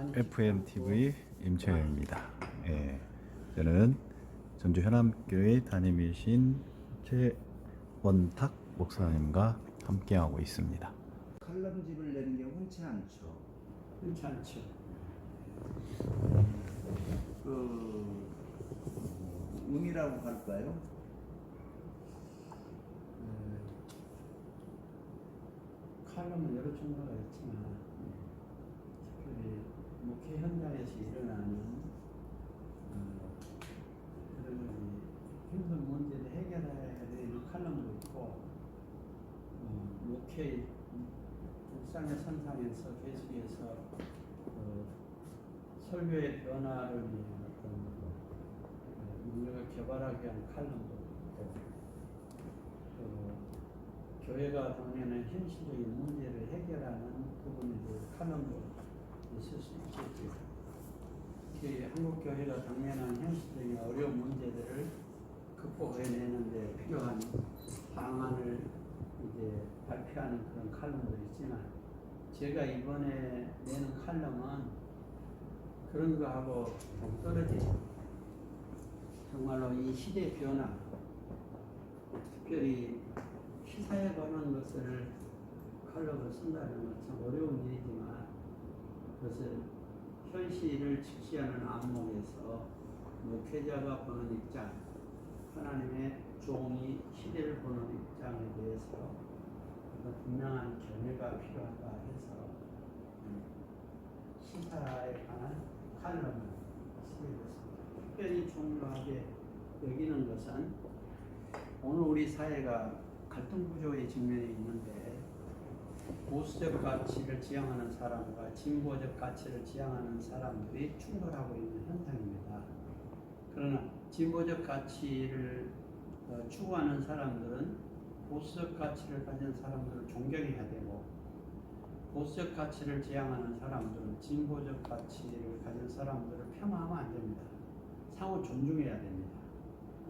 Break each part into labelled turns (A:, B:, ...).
A: FM TV 임채영입니다. 예, 저는 전주 현암교회 담임이신 최원탁 목사님과 함께하고 있습니다.
B: 칼럼집을 내는 게 흔치 않죠.
C: 흔치 않죠.
B: 그 음이라고 할까요?
C: 칼럼은 여러 종류가 있지만 목회 현장에서 일어나는 어, 가지 힘든 문제를 해결해야 되는 칼럼도 있고 어, 목회 일상의 선상에서 계속해서 어, 설교의 변화를 위한 어떤 어, 능력을 개발하기 위한 칼럼도 있고 또 교회가 당면한 현실적인 문제를 해결하는 부분에 대해서 칼럼도 있 을 수 있겠고요. 특히 한국 교회가 당면한 현실적인 어려운 문제들을 극복해내는데 필요한 방안을 이제 발표하는 그런 칼럼도 있지만 제가 이번에 내는 칼럼은 그런 거하고 좀 떨어져요. 정말로 이 시대 변화, 특별히 시사에 관한 것을 칼럼을 쓴다는 건 참 어려운 일이지만 그것을 현실을 직시하는 안목에서 목회자가 보는 입장, 하나님의 종이 시대를 보는 입장에 대해서 분명한 견해가 필요하다 해서 음, 시사에 관한 칼럼을 쓰게 됐습니다. 특별히 중요하게 여기는 것은 오늘 우리 사회가 갈등 구조의 직면에 있는데 보수적 가치를 지향하는 사람과 진보적 가치를 지향하는 사람들이 충돌하고 있는 현상입니다. 그러나 진보적 가치를 어, 추구하는 사람들은 보수적 가치를 가진 사람들을 존경해야 되고 보수적 가치를 지향하는 사람들은 진보적 가치를 가진 사람들을 폄하하면 안 됩니다. 상호 존중해야 됩니다.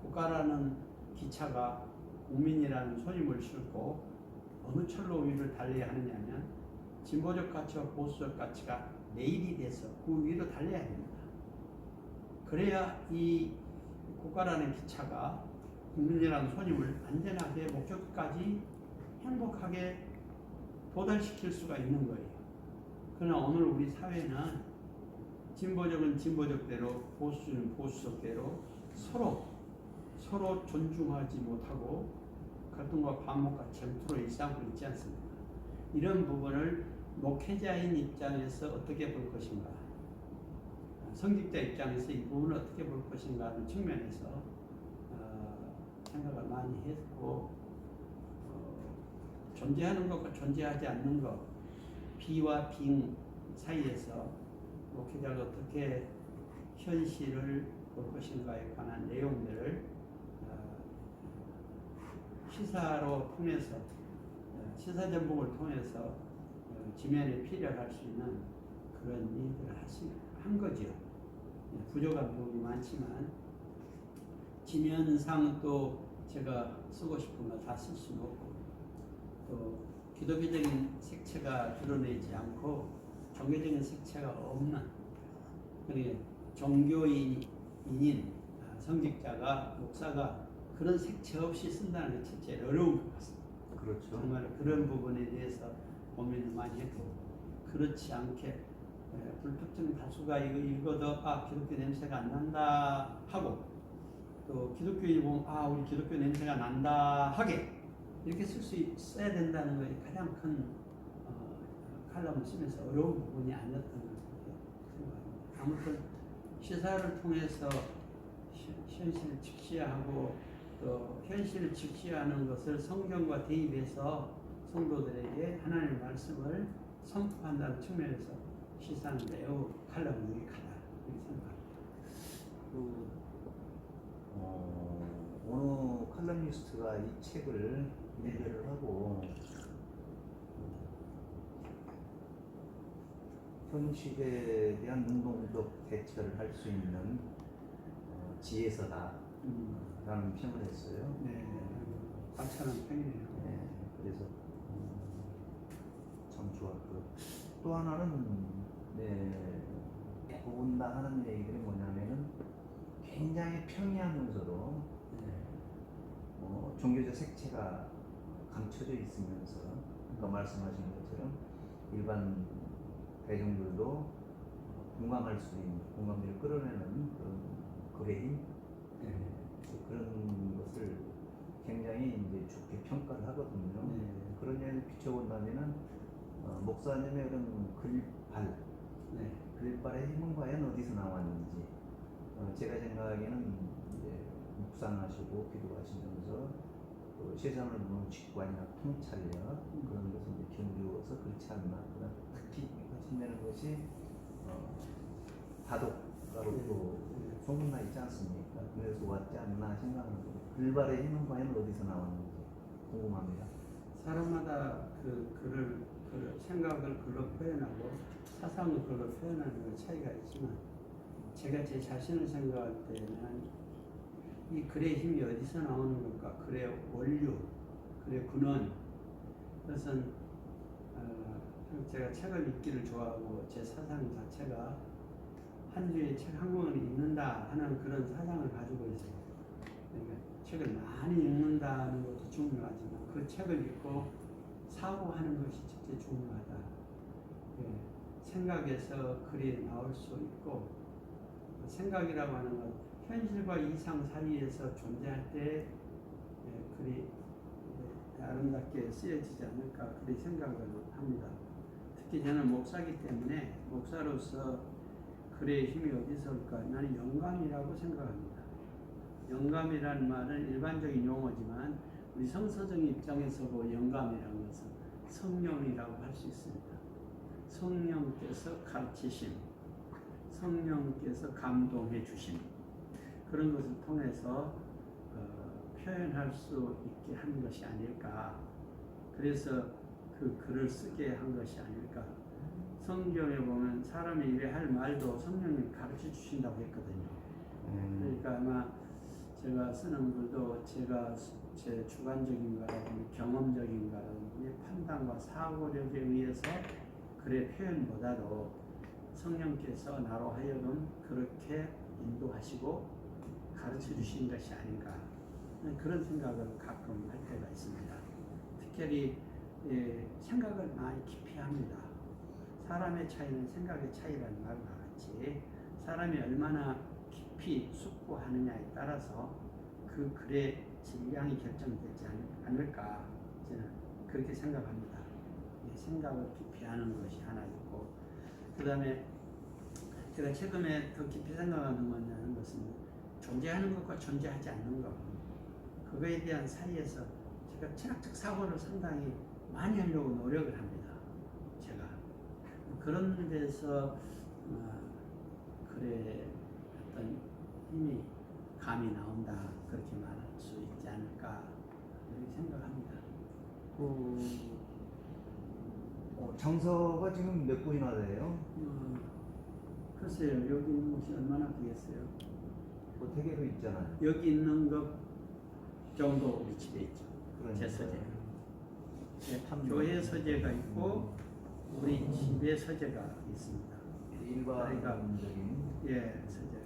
C: 국가라는 기차가 국민이라는 손님을 싣고 어느 철로 위를 달려야 하느냐면 진보적 가치와 보수적 가치가 내일이 돼서 그 위로 달려야 됩니다. 그래야 이 국가라는 기차가 국민이라는 손님을 안전하게 목적까지 행복하게 도달시킬 수가 있는 거예요. 그러나 오늘 우리 사회는 진보적은 진보적대로 보수는 보수적대로 서로 서로 존중하지 못하고 갈등과 반목과 전투로 일삼고 있지 않습니까? 이런 부분을 목회자인 입장에서 어떻게 볼 것인가? 성직자 입장에서 이 부분을 어떻게 볼 것인가 하는 측면에서 어, 생각을 많이 했고 어, 존재하는 것과 존재하지 않는 것 비와 빙 사이에서 목회자가 어떻게 현실을 볼 것인가에 관한 내용들을 어, 시사로 통해서 어, 시사 전북을 통해서 어, 지면에 필요할 수 있는 그런 일들을 하시, 한 거죠. 예, 부족한 부분이 많지만 지면상 또 제가 쓰고 싶은 거 다 쓸 수는 없고 또 기독교적인 색채가 드러내지 않고 종교적인 색채가 없는 그리고 종교인인 아, 성직자가 목사가 그런 색채 없이 쓴다는 게 첫째 어려운 것 같습니다.
B: 그렇죠.
C: 정말 그런 부분에 대해서 고민을 많이 했고 그렇지 않게 에, 불특정 다수가 이거 읽어도 아 기독교 냄새가 안 난다 하고 또 기독교인이 보면 아 우리 기독교 냄새가 난다 하게 이렇게 쓸 수 있어야 된다는 것이 가장 큰 어, 칼럼을 쓰면서 어려운 부분이 아니었던 것 생각합니다. 아무튼 시사를 통해서 시- 현실을 직시하고 또 현실을 직시하는 것을 성경과 대입해서 성도들에게 하나님의 말씀을 선포한다는 측면에서 시사는 매우 칼럼이 유익하다 이렇게 생각합니다.
B: 그 어, 어느 칼럼니스트가 이 책을
C: 네.
B: 인쇄를 하고 현실에 대한 능동적 대처를 할 수 있는 어, 지혜서다 라는
C: 음,
B: 평을 했어요.
C: 네, 관찰한 편이네요.
B: 네, 그래서 음, 참 좋았고 또 하나는 네, 한다 하는 얘기들이 뭐냐면은 굉장히 평이하면서도
C: 네.
B: 어, 종교적 색채가 감춰져 있으면서 아까 말씀하신 것처럼 일반 대중들도 공감할 수 있는 공감대를 끌어내는 그런 힘
C: 네.
B: 그런 것을 굉장히 이제 좋게 평가를 하거든요.
C: 네.
B: 그런 면을 비춰본다면은 어, 목사님의 그런 글발,
C: 네.
B: 글발의 힘은 과연 어디서 나왔는지 어, 제가 생각하기에는 이제 묵상하시고 기도하시면서 그 세상을 보는 직관이나 통찰력 그런 것을 이제 견디워서 그렇지 않나. 그다음 특히 거친다는 것이 어, 다독가로 또
C: 네.
B: 소문나 있지 않습니까? 그래서 왔지 않나 생각하는 글발의 힘은 과연 어디서 나왔는지 궁금합니다.
C: 사람마다 그 글을 그 생각을 글로 표현하고 사상을 글로 표현하는 건 차이가 있지만 제가 제 자신을 생각할 때는 이 글의 힘이 어디서 나오는 걸까? 글의 원류, 글의 근원. 그것은 어, 제가 책을 읽기를 좋아하고 제 사상 자체가 한 주에 책 한 권을 읽는다 하는 그런 사상을 가지고 있어요. 그러니까 책을 많이 읽는다는 것도 중요하지만 그 책을 읽고 사고하는 것이 진짜 중요하다. 예, 생각에서 글이 나올 수 있고 생각이라고 하는 건 현실과 이상 사이에서 존재할 때 예, 글이 예, 아름답게 쓰여지지 않을까 그리 생각을 합니다. 특히 저는 목사기 때문에 목사로서 글의 힘이 어디서 올까? 나는 영감이라고 생각합니다. 영감이라는 말은 일반적인 용어지만 우리 성서적 입장에서 보 영감이라는 것은 성령이라고 할 수 있습니다. 성령께서 가르치심, 성령께서 감동해 주심 그런 것을 통해서 어, 표현할 수 있게 한 것이 아닐까. 그래서 그 글을 쓰게 한 것이 아닐까. 성경에 보면 사람이 이래 할 말도 성령이 가르쳐 주신다고 했거든요. 그러니까 아마 제가 쓰는 글도 제가 제 주관적인 거라든지 경험적인 거라든지 판단과 사고력에 의해서 글의 표현보다도 성령께서 나로 하여금 그렇게 인도하시고 가르쳐 주신 것이 아닌가 그런 생각을 가끔 할 때가 있습니다. 특별히 예, 생각을 많이 깊이 합니다. 사람의 차이는 생각의 차이라는 말과 같이 사람이 얼마나 깊이 숙고하느냐에 따라서 그 글의 질량이 결정되지 않- 않을까 저는 그렇게 생각합니다. 예, 생각을 깊이 하는 것이 하나 있고 그 다음에 제가 최근에 더 깊이 생각하는 거냐는 것은 존재하는 것과 존재하지 않는 것 그거에 대한 사이에서 제가 철학적 사고를 상당히 많이 하려고 노력을 합니다. 그런 데서 어, 글의 어떤 힘이 감이 나온다 그렇게 말할 수 있지 않을까 그렇게 생각합니다.
B: 그 어, 장서가 지금 몇 권이나 돼요?
C: 어, 글쎄요 여기 있는 것이 얼마나 되겠어요?
B: 그 대개로 있잖아요.
C: 여기 있는 것 정도 집에 있죠.
B: 그러니까.
C: 제 서재. 네, 교회 서재가 있고 우리 집에 서재가 있습니다.
B: 일반적인
C: 예, 서재가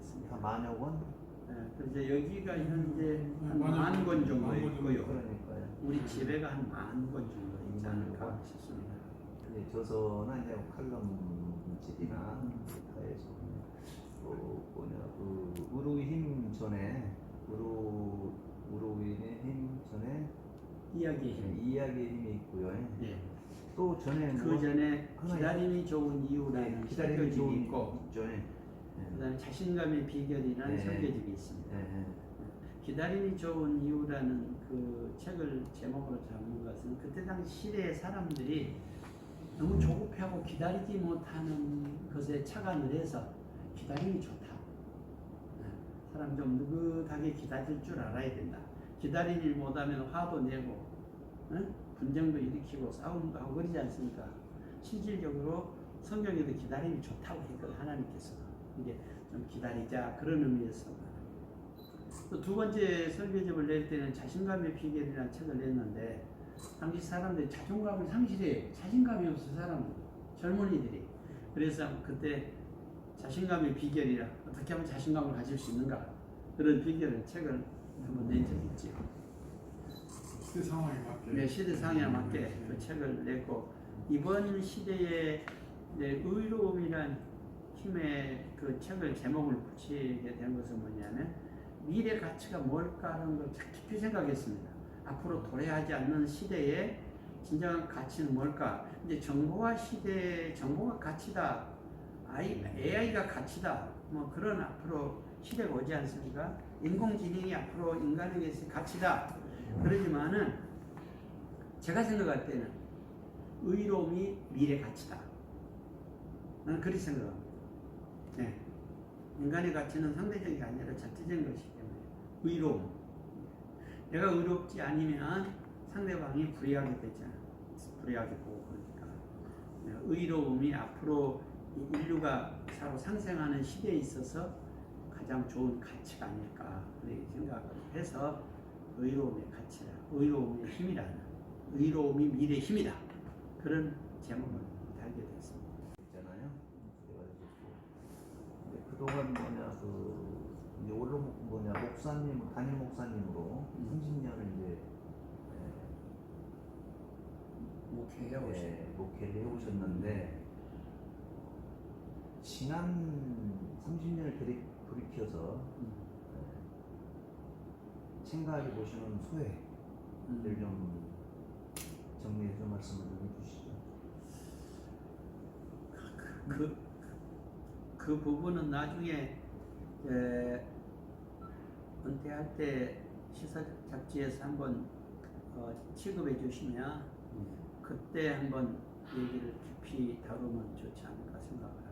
C: 있습니다.
B: 다 만여 권?
C: 예, 그래서 여기가 현재 한만권 정도 있고요.
B: 그러니까요.
C: 우리 집에가 한 만 권 정도 있지 않을까 싶습니다.
B: 이제 저서나 이제 칼럼 집이나 기타에서 또 뭐냐 그 우루의 힘 전에 우루 우루의 힘 전에
C: 이야기 힘.
B: 이야기의 힘이 있고요.
C: 예.
B: 또 전에 그뭐
C: 전에 기다림이 좋은 이유라는
B: 네, 기다림이 좋은
C: 설교집이 있고
B: 있죠. 예.
C: 그다음에 자신감의 비결이라는
B: 네.
C: 설교집이 있습니다.
B: 예, 예.
C: 기다림이 좋은 이유라는 그 책을 제목으로 잡는 것은 그때 당시 시대의 사람들이 너무 조급하고 기다리지 못하는 것에 착안을 해서 기다림이 좋다. 네, 사람 좀 느긋하게 기다릴 줄 알아야 된다. 기다리지 못하면 화도 내고 응? 분쟁도 일으키고 싸움도 하고 그러지 않습니까? 실질적으로 성경에도 기다림이 좋다고 했거든 하나님께서. 이게 좀 기다리자 그런 의미에서. 또 두 번째 설교집을 낼 때는 자신감의 비결이라는 책을 냈는데 당시 사람들이 자존감을 상실해 자신감이 없어 사람들 젊은이들이. 그래서 그때 자신감의 비결이라 어떻게 하면 자신감을 가질 수 있는가? 그런 비결을 책을 한번 낸 적이 있 죠.
D: 그 상황에 맞게.
C: 네, 시대 상황에 맞게 그 책을 냈고 이번 시대에 이제 의로움이란 힘의 그 책을 제목을 붙이게 된 것은 뭐냐면 미래 가치가 뭘까 하는 걸 깊이 생각했습니다. 앞으로 도래하지 않는 시대에 진정한 가치는 뭘까? 이제 정보화 시대 정보가 가치다. AI, AI가 가치다. 뭐 그런 앞으로 시대가 오지 않습니까? 인공지능이 앞으로 인간에게서 가치다. 그러지만은 제가 생각할 때는 의로움이 미래 가치다. 나는 그렇게 생각합니다. 네. 인간의 가치는 상대적이 아니라 자체적인 것이기 때문에 의로움. 내가 의롭지 않으면 상대방이 불의하게 되잖아. 불의하게 보고 그러니까 네, 의로움이 앞으로 이 인류가 서로 상생하는 시대에 있어서 가장 좋은 가치가 아닐까 그렇게 생각해서 의로움의 가치라, 의로움의 힘이라는 의로움이 미래의 힘이다 그런 제목을 달게 됐습니다.
B: 있잖아요. 이제 그동안 뭐냐 그 이제 원로 목- 뭐냐 목사님 담임 목사님으로
C: 음.
B: 30년을 이제
C: 목회해
B: 예,
C: 오신
B: 예, 목회를 해오셨는데 지난 30년을 돌이, 돌이켜서
C: 음.
B: 예, 생각해 보시는 소회를
C: 음.
B: 좀 정리해서 말씀을 좀 해주시죠.
C: 그, 그 부분은 나중에 에, 은퇴할 때 시사 잡지에서 한번 어, 취급해 주시면 그때 한번 얘기를 깊이 다루면 좋지 않을까 생각을 합니다.